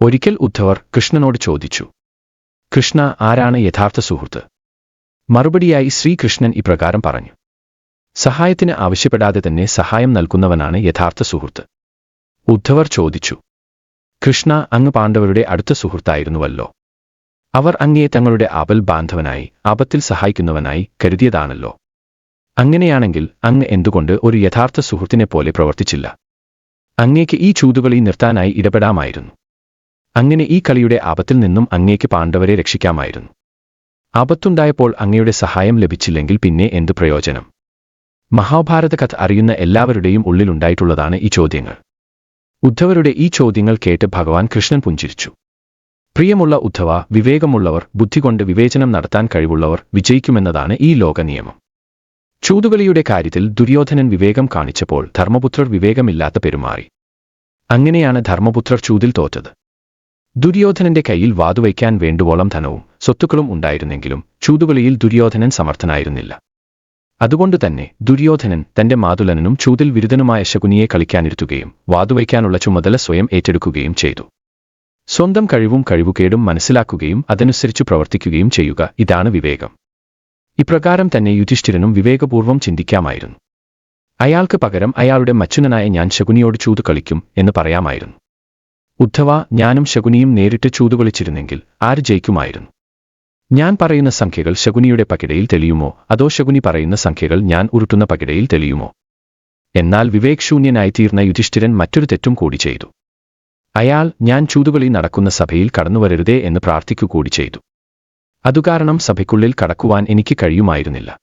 ഒരിക്കൽ ഉദ്ധവർ കൃഷ്ണനോട് ചോദിച്ചു കൃഷ്ണ ആരാണ് യഥാർത്ഥ സുഹൃത്ത്? മറുപടിയായി ശ്രീകൃഷ്ണൻ ഇപ്രകാരം പറഞ്ഞു സഹായത്തിന് ആവശ്യപ്പെടാതെ തന്നെ സഹായം നൽകുന്നവനാണ് യഥാർത്ഥ സുഹൃത്ത്. ഉദ്ധവർ ചോദിച്ചു കൃഷ്ണ അങ്ങ് പാണ്ഡവരുടെ അടുത്ത സുഹൃത്തായിരുന്നുവല്ലോ. അവർ അങ്ങയെ തങ്ങളുടെ ആപൽ ബാന്ധവനായി ആപത്തിൽ സഹായിക്കുന്നവനായി കരുതിയതാണല്ലോ. അങ്ങനെയാണെങ്കിൽ അങ്ങ് എന്തുകൊണ്ട് ഒരു യഥാർത്ഥ സുഹൃത്തിനെ പോലെ പ്രവർത്തിച്ചില്ല? അങ്ങേക്ക് ഈ ചൂതുകളി നിർത്താനായി ഇടപെടാമായിരുന്നു. അങ്ങനെ ഈ കളിയുടെ ആപത്തിൽ നിന്നും അങ്ങേക്ക് പാണ്ഡവരെ രക്ഷിക്കാമായിരുന്നു. ആപത്തുണ്ടായപ്പോൾ അങ്ങയുടെ സഹായം ലഭിച്ചില്ലെങ്കിൽ പിന്നെ എന്ത് പ്രയോജനം? മഹാഭാരത കഥ അറിയുന്ന എല്ലാവരുടെയും ഉള്ളിലുണ്ടായിട്ടുള്ളതാണ് ഈ ചോദ്യങ്ങൾ. ഉദ്ധവരുടെ ഈ ചോദ്യങ്ങൾ കേട്ട് ഭഗവാൻ കൃഷ്ണൻ പുഞ്ചിരിച്ചു. പ്രിയമുള്ള ഉദ്ധവ വിവേകമുള്ളവർ ബുദ്ധി കൊണ്ട് വിവേചനം നടത്താൻ കഴിവുള്ളവർ വിജയിക്കുമെന്നതാണ് ഈ ലോക നിയമം ചൂതുകളിയുടെ കാര്യത്തിൽ ദുര്യോധനൻ വിവേകം കാണിച്ചപ്പോൾ ധർമ്മപുത്രർ വിവേകമില്ലാത്ത പെരുമാറി. അങ്ങനെയാണ് ധർമ്മപുത്രർ ചൂതിൽ തോറ്റത്. ദുര്യോധനന്റെ കയ്യിൽ വാതുവയ്ക്കാൻ വേണ്ടുവോളം ധനവും സ്വത്തുക്കളും ഉണ്ടായിരുന്നെങ്കിലും ചൂതുകളിയിൽ ദുര്യോധനൻ സമർത്ഥനായിരുന്നില്ല. അതുകൊണ്ടുതന്നെ ദുര്യോധനൻ തന്റെ മാതുലനും ചൂതിൽ വിരുദ്ധനുമായ ശകുനിയെ കളിക്കാനിരുത്തുകയും വാതുവയ്ക്കാനുള്ള ചുമതല സ്വയം ഏറ്റെടുക്കുകയും ചെയ്തു. സ്വന്തം കഴിവും കഴിവുകേടും മനസ്സിലാക്കുകയും അതനുസരിച്ച് പ്രവർത്തിക്കുകയും ചെയ്യുക ഇതാണ് വിവേകം. ഇപ്രകാരം തന്നെ യുധിഷ്ഠിരനും വിവേകപൂർവം ചിന്തിക്കാമായിരുന്നു. അയാൾക്ക് പകരം അയാളുടെ മച്ചുനനായ ഞാൻ ശകുനിയോട് ചൂത് കളിക്കും എന്ന് പറയാമായിരുന്നു. ഉദ്ധവ ഞാനും ശകുനിയും നേരിട്ട് ചൂതുകൊളിച്ചിരുന്നെങ്കിൽ ആര് ജയിക്കുമായിരുന്നു? ഞാൻ പറയുന്ന സംഖ്യകൾ ശകുനിയുടെ പകിടയിൽ തെളിയുമോ? അതോ ശകുനി പറയുന്ന സംഖ്യകൾ ഞാൻ ഉരുട്ടുന്ന പകിടയിൽ തെളിയുമോ? എന്നാൽ വിവേക് ശൂന്യനായിത്തീർന്ന യുധിഷ്ഠിരൻ മറ്റൊരു തെറ്റും കൂടി ചെയ്തു. അയാൾ ഞാൻ ചൂതുകളി നടക്കുന്ന സഭയിൽ കടന്നുവരരുതേ എന്ന് പ്രാർത്ഥിക്കുകൂടി ചെയ്തു. അതുകാരണം സഭയ്ക്കുള്ളിൽ കടക്കുവാൻ എനിക്ക് കഴിയുമായിരുന്നില്ല.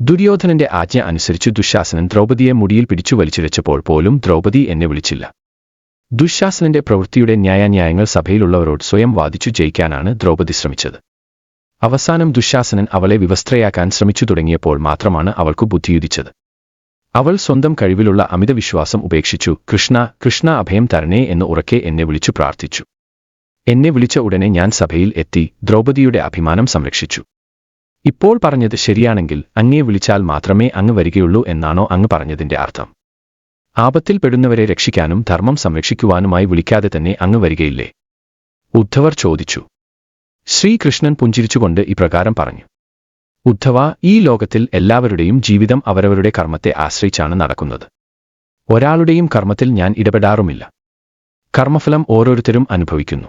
ദുര്യോധനന്റെ ആജ്ഞ അനുസരിച്ച് ദുശാസനൻ ദ്രൗപദിയെ മുടിയിൽ പിടിച്ചു വലിച്ചുവെച്ചപ്പോൾ പോലും ദ്രൗപദി എന്നെ വിളിച്ചില്ല. ദുശാസനന്റെ പ്രവൃത്തിയുടെ ന്യായാന്യായങ്ങൾ സഭയിലുള്ളവരോട് സ്വയം വാദിച്ചു ജയിക്കാനാണ് ദ്രൗപദി ശ്രമിച്ചത്. അവസാനം ദുശാസനൻ അവളെ വിവസ്ത്രയാക്കാൻ ശ്രമിച്ചു തുടങ്ങിയപ്പോൾ മാത്രമാണ് അവൾക്കു ബുദ്ധിയുദിച്ചത്. അവൾ സ്വന്തം കഴിവിലുള്ള അമിതവിശ്വാസം ഉപേക്ഷിച്ചു കൃഷ്ണ കൃഷ്ണ അഭയം തരണേ എന്ന് ഉറക്കെ എന്നെ വിളിച്ചു പ്രാർത്ഥിച്ചു. എന്നെ വിളിച്ച ഉടനെ ഞാൻ സഭയിൽ എത്തി ദ്രൗപദിയുടെ അഭിമാനം സംരക്ഷിച്ചു. ഇപ്പോൾ പറഞ്ഞത് ശരിയാണെങ്കിൽ അങ്ങേ വിളിച്ചാൽ മാത്രമേ അങ്ങ് വരികയുള്ളൂ എന്നാണോ അങ്ങ് പറഞ്ഞതിന്റെ അർത്ഥം. ആപത്തിൽ പെടുന്നവരെ രക്ഷിക്കാനും ധർമ്മം സംരക്ഷിക്കുവാനുമായി വിളിക്കാതെ തന്നെ അങ്ങ് വരികയില്ലേ? ഉദ്ധവർ ചോദിച്ചു. ശ്രീകൃഷ്ണൻ പുഞ്ചിരിച്ചുകൊണ്ട് ഇപ്രകാരം പറഞ്ഞു. ഉദ്ധവ ഈ ലോകത്തിൽ എല്ലാവരുടെയും ജീവിതം അവരവരുടെ കർമ്മത്തെ ആശ്രയിച്ചാണ് നടക്കുന്നത്. ഒരാളുടെയും കർമ്മത്തിൽ ഞാൻ ഇടപെടാറുമില്ല. കർമ്മഫലം ഓരോരുത്തരും അനുഭവിക്കുന്നു.